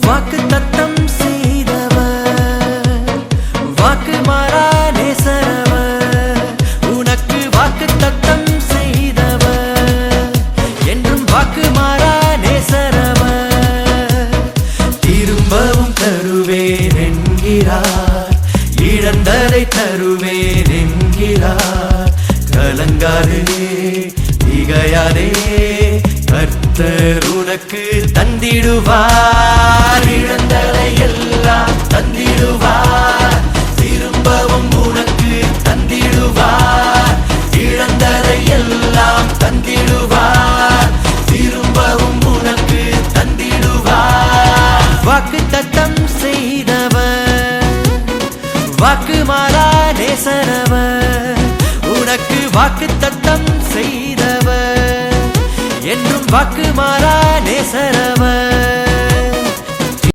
வாக்கு தத்தம் செய்தவர். வாக்கு மாறா நேசரவர். உனக்கு வாக்கு தத்தம் செய்தவர். என்றும் வாக்கு மாறா நேசரவர். திரும்பவும் தருவேன் என்கிறார். இழந்ததை தருவேன் என்கிறார். கலங்காதே திகையாதே கர்த்தரு உனக்கு தந்திடுவார். இழந்ததை எல்லாம் தந்திடுவார். திரும்பவும் உனக்கு தந்திடுவார். இழந்ததை எல்லாம் தந்திடுவார். திரும்பவும் உனக்கு தந்திடுவார். வாக்கு தத்தம் செய்தவர். வாக்கு மாறா நேசரவர் உனக்கு வாக்கு தத்தம் செய்தவர். என்றும் வாக்கு மாறா நேசரவர்